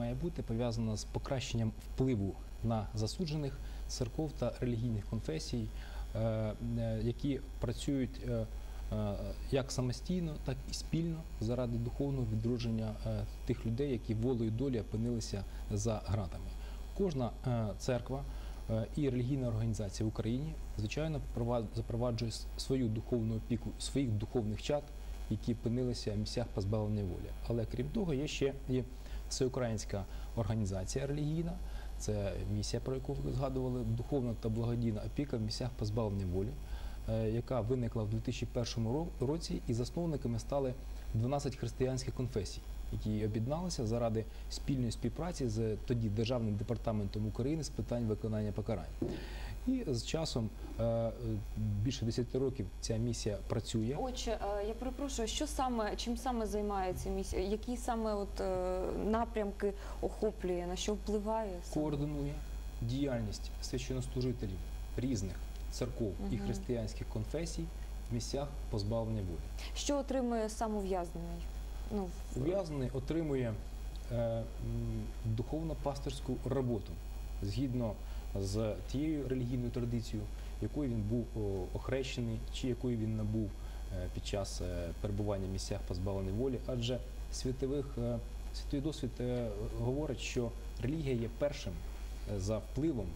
має бути пов'язана з покращенням впливу на засуджених церков та релігійних конфесій, е, е, які працюють е, як самостійно, так і спільно заради духовного відродження тих людей, які волею долі опинилися за гратами. Кожна церква і релігійна організація в Україні, звичайно, прова- запроваджує свою духовну опіку своїх духовних чад, які опинилися в місцях позбавлення волі. Але крім того, є ще і всеукраїнська організація релігійна. Це місія, про яку ви згадували, духовна та благодійна опіка в місцях позбавлення волі, е, яка виникла в 2001 ро- році, і засновниками стали 12 християнських конфесій, які об'єдналися заради спільної співпраці з тоді Державним департаментом України з питань виконання покарань. І з часом е, більше 10 років ця місія працює. Отже, е, я перепрошую, що саме чим саме займається місія? Які саме от е, напрямки охоплює, на що впливає? координує діяльність священнослужителів різних церков і християнських конфесій в місцях позбавлення волі. Що отримує сам ув'язнений? Ну, Ув'язнений отримує е, духовно-пастирську роботу згідно з тією релігійною традицією, якою він був охрещений, чи якою він набув е, під час е, перебування в місцях позбавлення волі. Адже світових е, світовий досвід е, говорить, що релігія є першим е, за впливом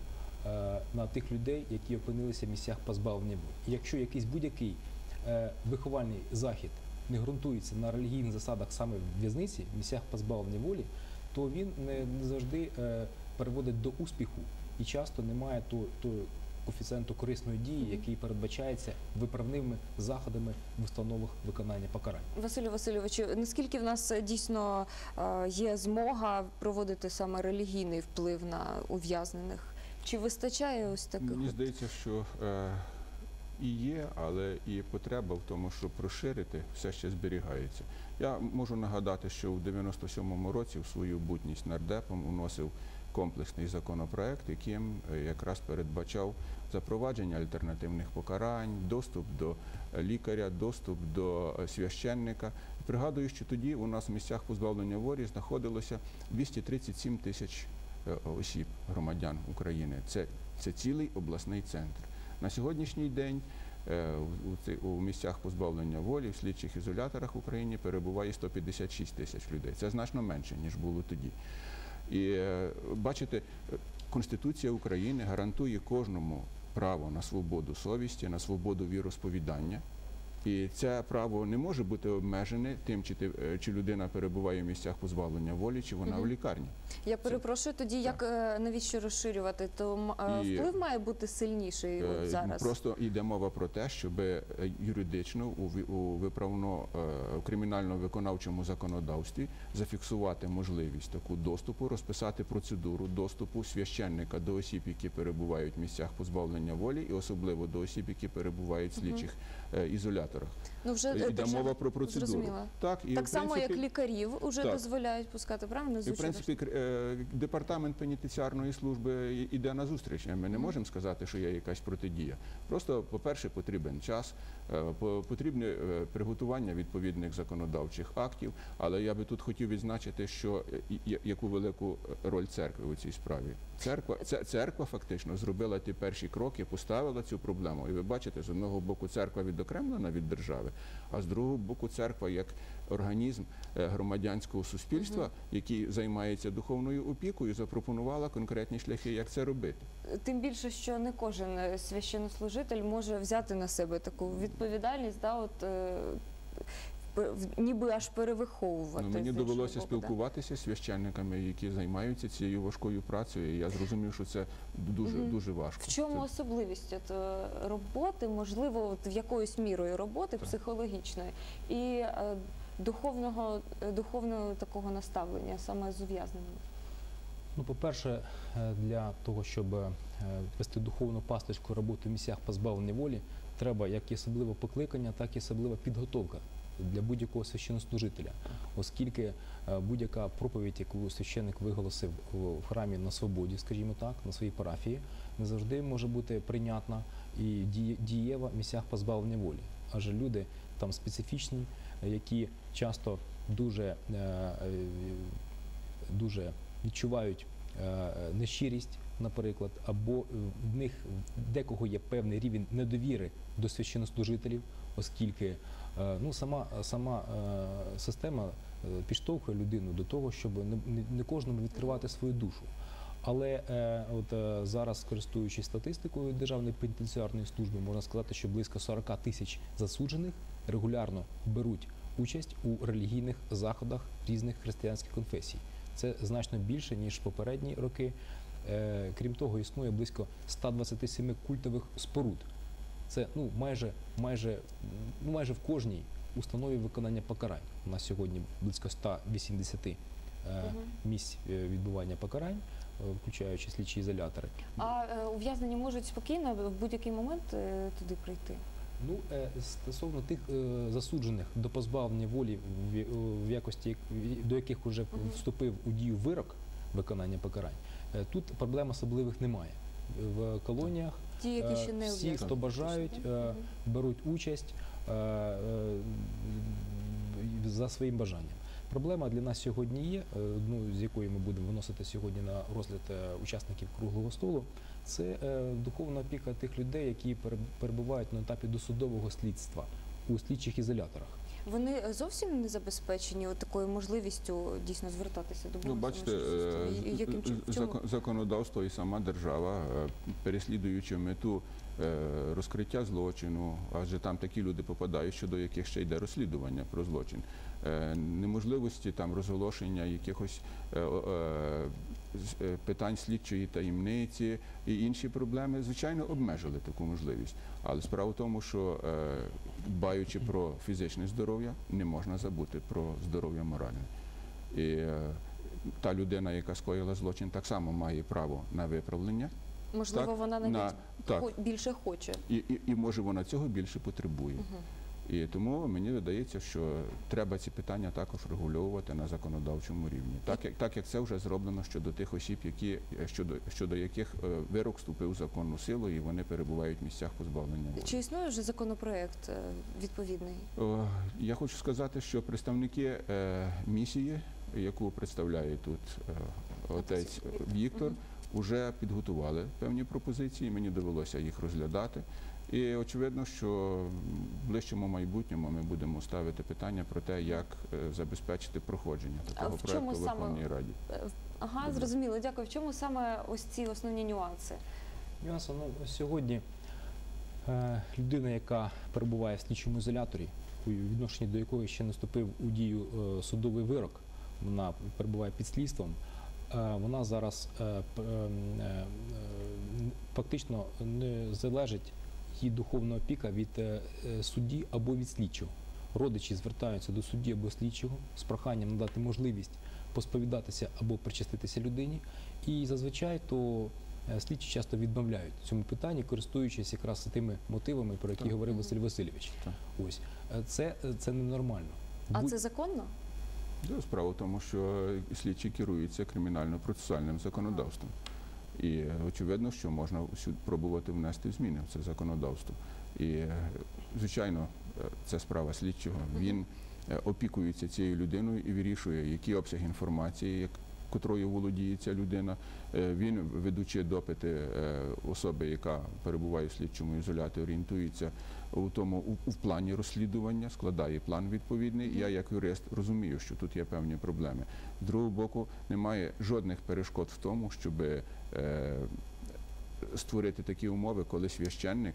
е, на тих людей, які опинилися в місцях позбавлення. І якщо якийсь будь-який е, виховальний захід не ґрунтується на релігійних засадах саме в в'язниці, в місцях позбавлення волі, то він не, завжди е, переводить до успіху і часто не має того, того коефіцієнту корисної дії, який передбачається виправними заходами в установах виконання покарань. Василю Васильовичу, наскільки в нас е, дійсно е, є змога проводити саме релігійний вплив на ув'язнених? Чи вистачає ось таких? Мені здається, що е, і є, але і потреба в тому, щоб розширити, все ще зберігається. Я можу нагадати, що в 97-му році в свою бутність нардепом уносив комплексний законопроект, яким е, якраз передбачав запровадження альтернативних покарань, доступ до е, лікаря, доступ до е, священника. Пригадую, що тоді у нас в місцях позбавлення волі знаходилося 237 тисяч осіб, громадян України. Це, це цілий обласний центр. На сьогоднішній день у, у місцях позбавлення волі в слідчих ізоляторах в Україні перебуває 156 тисяч людей. Це значно менше, ніж було тоді. І е, бачите, е, Конституція України гарантує кожному право на свободу совісті, на свободу віросповідання. І це право не може бути обмежене тим, чи, ти, е, чи людина перебуває в місцях позбавлення волі, чи вона в лікарні. Я перепрошую, тоді як е, навіщо розширювати? То е, І- вплив має бути сильніший Е, от зараз. Просто йде мова про те, щоб юридично у у виправно у кримінально-виконавчому законодавстві зафіксувати можливість таку доступу, розписати процедуру доступу священника до осіб, які перебувають в місцях позбавлення волі, і особливо до осіб, які перебувають в слідчих е, ізоляторах. Ну вже е, Йде держава- мова про процедуру. Зрозуміло. Так, і так само, як лікарів вже Так. дозволяють пускати, правильно? і, в принципі, е, департамент пенітенціарної служби іде на зустріч. Ми не можемо сказати, що є якась протидія. Просто, по-перше, потрібен час, е, по- потрібне е, приготування відповідних законодавчих актів. Але я би тут хотів відзначити, що е, яку велику е, роль церкви у цій справі. Церква, це- церква фактично зробила ті перші кроки, поставила цю проблему. І ви бачите, з одного боку церква відокремлена від держави, а з другого боку церква як організм е, громадянського суспільства, який займається духовною опікою, запропонувала конкретні шляхи, як це робити. Тим більше, що не кожен е, священнослужитель може взяти на себе таку відповідальність, да, от, е, ніби аж перевиховувати. Ну, мені довелося боку, спілкуватися з священниками, які займаються цією важкою працею. І я зрозумів, що це дуже дуже важко. В чому Це- особливість от, е, роботи, можливо, от, в якоюсь мірою роботи Так. психологічної і е, духовного, е, духовного такого наставлення саме з ув'язненими? Ну, по-перше, для того, щоб вести духовну пастирську роботу в місцях позбавлення волі, треба як і особливе покликання, так і особлива підготовка для будь-якого священнослужителя, оскільки е, будь-яка проповідь, яку священник виголосив в храмі на свободі, скажімо так, на своїй парафії, не завжди може бути прийнятна і діє- дієва в місцях позбавлення волі. Адже люди там специфічні, які часто дуже, е, е, дуже відчувають нещирість, наприклад, або е, в них декого є певний рівень недовіри до священнослужителів, оскільки е, ну, сама, сама е, система підштовхує людину до того, щоб не кожному відкривати свою душу. Але е, от е, зараз, користуючись статистикою Державної пенітенціарної служби, можна сказати, що близько 40 тисяч засуджених регулярно беруть участь у релігійних заходах різних християнських конфесій. Це значно більше ніж попередні роки. Е, крім того, існує близько 127 культових споруд. Це ну майже майже ну майже в кожній установі виконання покарань. У нас сьогодні близько 180 е, місць е, відбування покарань, е, включаючи слідчі ізолятори. А е, ув'язнені можуть спокійно в будь-який момент е, туди прийти. Ну, е, стосовно тих е, засуджених до позбавлення волі, в, в якості до яких вже вступив у дію вирок виконання покарань, тут проблем особливих немає. В колоніях Ті, які Е, ще не всі, хто бажають, е, беруть участь е, е, за своїм бажанням. Проблема для нас сьогодні є, е, ну, з якої ми будемо виносити сьогодні на розгляд е, учасників круглого столу. Це е, духовна опіка тих людей, які перебувають на етапі досудового слідства у слідчих ізоляторах. Вони зовсім не забезпечені такою можливістю дійсно звертатися до Бога. Ну, бачите, е, яким законодавство і сама держава, е, переслідуючи мету е, розкриття злочину, адже там такі люди попадають, щодо яких ще йде розслідування про злочин, е, неможливості там розголошення якихось е, е, е, питань слідчої таємниці і інші проблеми, звичайно, обмежили таку можливість. Але справа в тому, що е, дбаючи про фізичне здоров'я, не можна забути про здоров'я моральне. І е, та людина, яка скоїла злочин, так само має право на виправлення. Можливо, так, вона навіть на, так, більше хоче. і, і, і може вона цього більше потребує. Мгм. І тому мені видається, що треба ці питання також регульовувати на законодавчому рівні, так як так як це вже зроблено щодо тих осіб, які е, щодо щодо яких е, вирок вступив в законну силу, і вони перебувають в місцях позбавлення волі. Чи існує вже законопроект е, відповідний? Я хочу сказати, що представники місії, яку представляє тут отець Віктор, вже підготували певні пропозиції. Мені довелося їх розглядати. І очевидно, що в ближчому майбутньому ми будемо ставити питання про те, як е, забезпечити проходження такого в чому проекту в саме? Верховній Раді. Е, Ага, Добре. зрозуміло, дякую. В чому саме ось ці основні нюанси? Нюансом, ну, сьогодні е, людина, яка перебуває в слідчому ізоляторі, у відношенні до якої ще не вступив у дію е, судовий вирок, вона перебуває під слідством, вона зараз е, п- е, е, фактично не залежить її духовна опіка від е, е, судді або від слідчого. Родичі звертаються до судді або слідчого з проханням надати можливість посповідатися або причаститися людині. І зазвичай то е, слідчі часто відмовляють цьому питанні, користуючись якраз тими мотивами, про які Так. говорив Василь Васильович. Так. Ось це, це ненормально. А Будь- це законно? Справа в тому, що слідчі керуються кримінально-процесуальним законодавством. І очевидно, що можна пробувати внести зміни в це законодавство. І, е, звичайно, е, це справа слідчого. Він е, опікується цією людиною і вирішує, який обсяг інформації, котрою володіє ця людина. Він, ведучи допити особи, яка перебуває в слідчому ізоляторі, орієнтується у тому у, в плані розслідування, складає план відповідний. Я, як юрист, розумію, що тут є певні проблеми. З другого боку, немає жодних перешкод в тому, щоб е, створити такі умови, коли священник,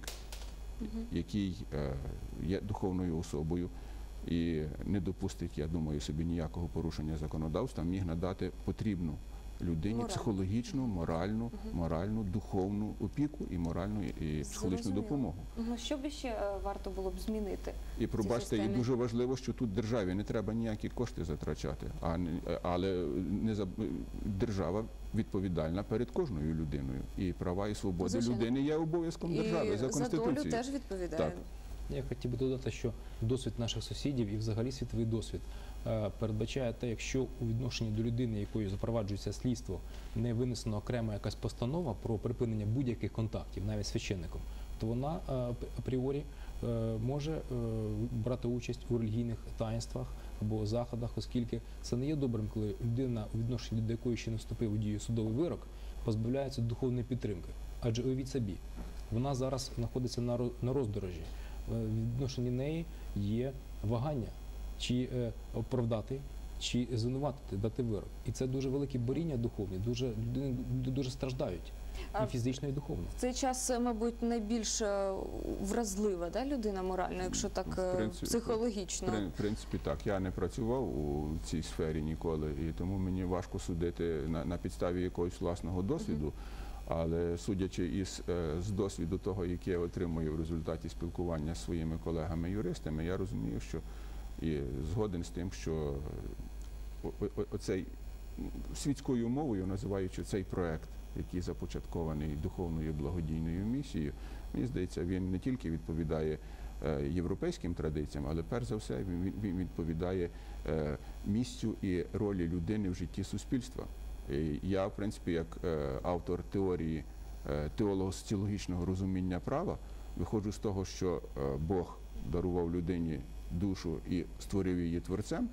який е, є духовною особою і не допустить, я думаю, собі ніякого порушення законодавства, міг надати потрібну людині Мораль. психологічну, моральну, моральну, духовну опіку і моральну і психологічну допомогу. Ну, що б ще е, варто було б змінити? І пробачте, і дуже важливо, що тут державі не треба ніякі кошти затрачати, а не- але не заб- держава відповідальна перед кожною людиною. І права і свободи Звичайно. людини є обов'язком держави І за за долю теж відповідає. Так. Я хотів би додати, що досвід наших сусідів і взагалі світовий досвід е, передбачає те, якщо у відношенні до людини, якою запроваджується слідство, не винесена окрема якась постанова про припинення будь-яких контактів, навіть священником, то вона е, апріорі е, може брати участь у релігійних таїнствах або заходах, оскільки це не є добрим, коли людина, у відношенні до якої ще не вступив у дію судовий вирок, позбавляється духовної підтримки. Адже уявіть собі, вона зараз знаходиться на роздорожі. Е, відношенні неї є вагання, чи е, оправдати, чи звинуватити, дати вирок. І це дуже велике боріння духовне, дуже людини люди дуже страждають і фізично, і духовно. В цей час, е, мабуть, найбільш вразлива да, людина морально, якщо так В принципі, психологічно. В принципі, так. Я не працював у цій сфері ніколи, і тому мені важко судити на, на підставі якогось власного досвіду. Але судячи із е, з досвіду того, який я отримую в результаті спілкування з своїми колегами-юристами, я розумію, що і згоден з тим, що оцей світською мовою, називаючи цей проект, який започаткований духовною благодійною місією, мені здається, він не тільки відповідає е, європейським традиціям, але перш за все він відповідає е, місцю і ролі людини в житті суспільства. І я, в принципі, як е, автор теорії е, теолого-соціологічного розуміння права, виходжу з того, що е, Бог дарував людині душу і створив її творцем,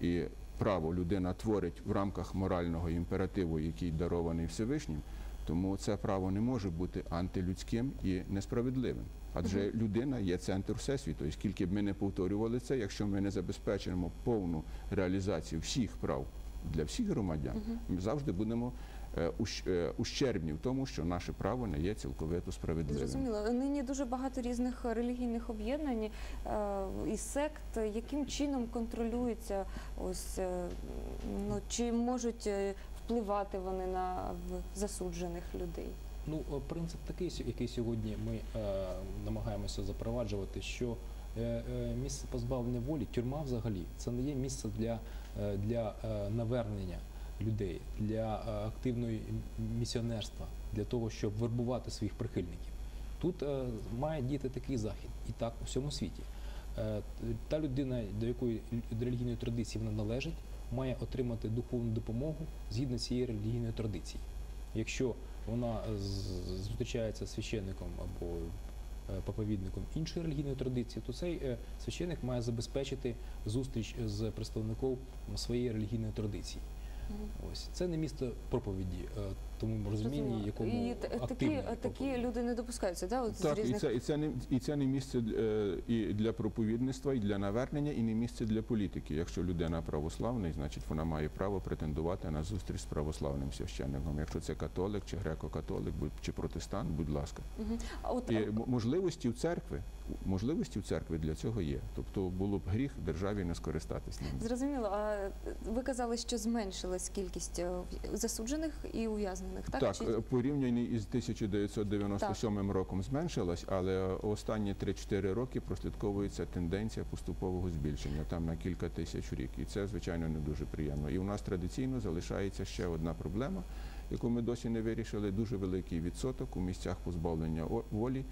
і право людина творить в рамках морального імперативу, який дарований Всевишнім. Тому це право не може бути антилюдським і несправедливим. Адже людина є центр всесвіту. І скільки б ми не повторювали це, якщо ми не забезпечимо повну реалізацію всіх прав для всіх громадян, ми завжди будемо е, е, ущербні в тому, що наше право не є цілковито справедливим. Зрозуміло. Нині дуже багато різних релігійних об'єднань е, і сект. Яким чином контролюється ось ну чи можуть впливати вони на в- засуджених людей? Ну, принцип такий, який сьогодні ми е, намагаємося запроваджувати, що місце позбавлення волі, тюрма взагалі, це не є місце для, е, для е, навернення людей, для е, активної місіонерства, для того, щоб вербувати своїх прихильників. Тут е, має діяти такий захід, і так у всьому світі. Е, та людина, до якої релігійної традиції вона належить, має отримати духовну допомогу згідно цієї релігійної традиції. Якщо вона е, зустрічається з священником або е, проповідником іншої релігійної традиції, то цей священик священник має забезпечити зустріч з представником своєї релігійної традиції. Ось це не місто проповіді, е, тому розумінні, якому і такі, такі люди не допускаються, да? От Так, з і це, і, це не, і це не місце е, і для проповідництва, і для навернення, і не місце для політики. Якщо людина православний, значить вона має право претендувати на зустріч з православним священником. Якщо це католик чи греко-католик, будь- чи протестант, будь ласка. Мгм. А от І можливості в церкви, можливості в церкви для цього є. Тобто було б гріх державі не скористатись ними. зрозуміло. А ви казали, що зменшилась кількість е, засуджених і ув'язнених, так? Так, Чи- е, порівняно із 1997 роком зменшилась, але останні 3-4 роки прослідковується тенденція поступового збільшення, там на кілька тисяч рік. І це, звичайно, не дуже приємно. І у нас традиційно залишається ще одна проблема, яку ми досі не вирішили. Дуже великий відсоток у місцях позбавлення волі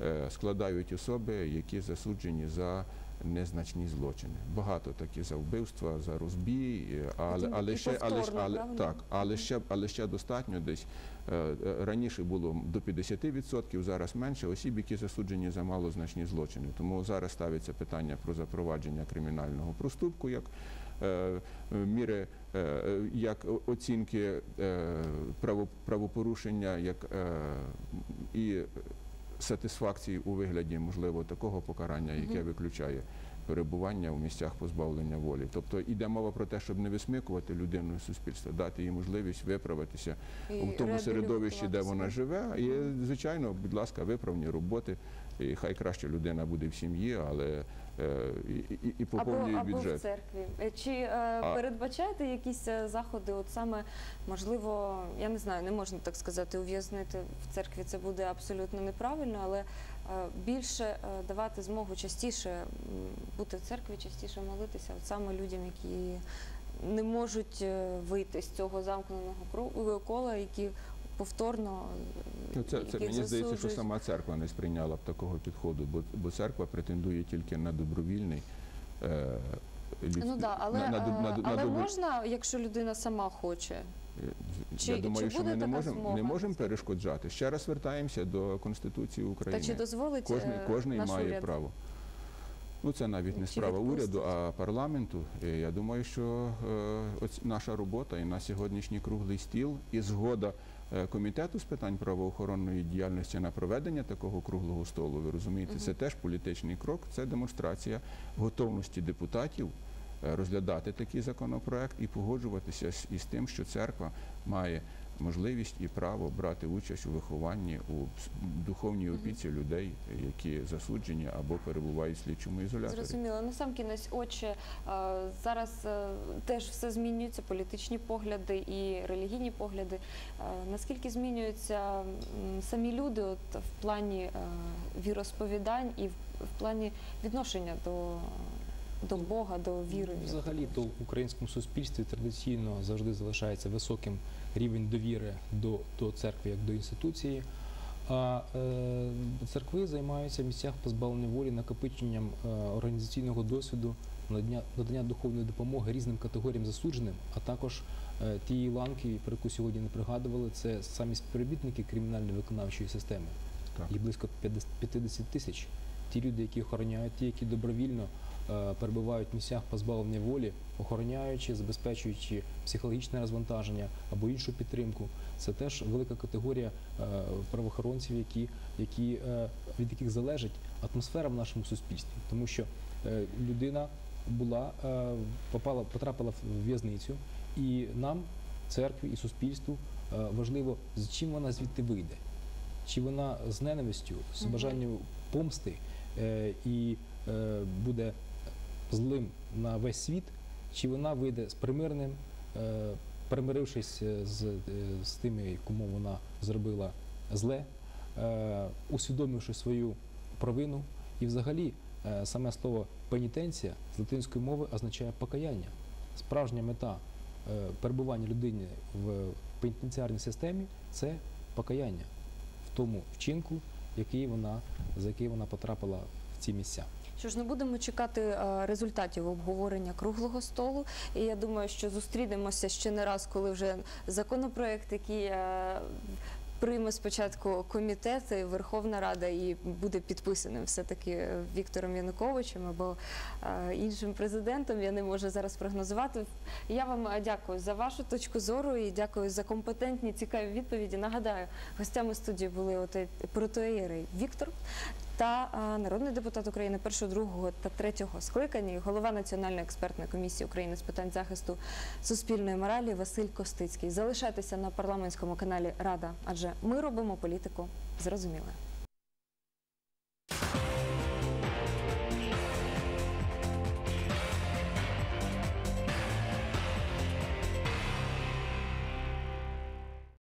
е, складають особи, які засуджені за незначні злочини. Багато такі за вбивства, за розбій, е, але, але ще, але, але, так, але ще, але ще достатньо десь. е, е, Раніше було до 50%, зараз менше осіб, які засуджені за малозначні злочини. Тому зараз ставиться питання про запровадження кримінального проступку як міри, як оцінки правопорушення, як і сатисфакції у вигляді, можливо, такого покарання, яке виключає перебування у місцях позбавлення волі. Тобто йде мова про те, щоб не висмикувати людину з суспільства, дати їй можливість виправитися і у тому середовищі, де вона живе. І, звичайно, будь ласка, виправні роботи. І хай краще людина буде в сім'ї, але е, і, і, і Або, поповнює або в церкві. Е, Чи е, передбачаєте якісь е, заходи? От саме можливо, я не знаю, не можна так сказати, ув'язнити в церкві це буде абсолютно неправильно, але більше е, давати змогу частіше бути в церкві, частіше молитися, от саме людям, які не можуть е, вийти з цього замкненого кола, які повторно е, Ну, це, це мені здається, що сама церква не сприйняла б такого підходу, бо, бо церква претендує тільки на добровільний е, людські- Ну да, але, на- на- е, на- на але добу- можна, якщо людина сама хоче. Чи- я думаю, чи що ми не можемо не можемо перешкоджати. Ще раз вертаємося до Конституції Та України. чи дозволить Кожний, е, кожний наш має уряд? право. Ну, це навіть не Чи справа відпустить? уряду, а парламенту. І я думаю, що е, наша робота і на сьогоднішній круглий стіл, і згода е, комітету з питань правоохоронної діяльності на проведення такого круглого столу. Ви розумієте, це теж політичний крок, це демонстрація готовності депутатів е, розглядати такий законопроект і погоджуватися із тим, що церква має можливість і право брати участь у вихованні у духовній опіці людей, які засуджені або перебувають в слідчому ізоляторі. Зрозуміло. На сам кінець, отче, е, зараз е, теж все змінюється, політичні погляди і релігійні погляди. Е, Наскільки змінюються самі люди от, в плані віросповідань і в, в плані відношення до, до Бога, до віри? Взагалі, то в українському суспільстві традиційно завжди залишається високим рівень довіри до, до церкви як до інституції. А е, церкви займаються в місцях позбавлення волі накопиченням е, організаційного досвіду, надання, надання духовної допомоги різним категоріям засудженим, а також е, тієї ланки, про яку сьогодні не пригадували, це самі співробітники кримінально-виконавчої системи. Так. Їх близько 50 50 тисяч. Ті люди, які охороняють, ті, які добровільно перебувають в місцях позбавлення волі, охороняючи, забезпечуючи психологічне розвантаження або іншу підтримку. Це теж велика категорія е, правоохоронців, які, які, е, від яких залежить атмосфера в нашому суспільстві, тому що е, людина була е, попала, потрапила в в'язницю, і нам, церкві і суспільству, е, важливо, з чим вона звідти вийде. Чи вона з ненавистю, з бажанням помсти е, і е, буде злим на весь світ, чи вона вийде з примирним, е, примирившись е, з, е, з тими, кому вона зробила зле, усвідомивши свою провину. І взагалі саме слово пенітенція з латинської мови означає покаяння. Справжня мета перебування людини в пенітенціарній системі це покаяння в тому вчинку, який вона, за який вона потрапила в ці місця. Що ж, не будемо чекати е, результатів обговорення круглого столу. І я думаю, що зустрінемося ще не раз, коли вже законопроект, який е, прийме спочатку комітет, і Верховна Рада і буде підписаним все-таки Віктором Януковичем або е, іншим президентом. Я не можу зараз прогнозувати. Я вам е, дякую за вашу точку зору і дякую за компетентні, цікаві відповіді. Нагадаю, гостями студії були отей- протоієрей Віктор та народний депутат України першого, другого та третього скликання, голова Національної експертної комісії України з питань захисту суспільної моралі Василь Костицький. Залишайтеся на парламентському каналі Рада, адже ми робимо політику зрозумілою.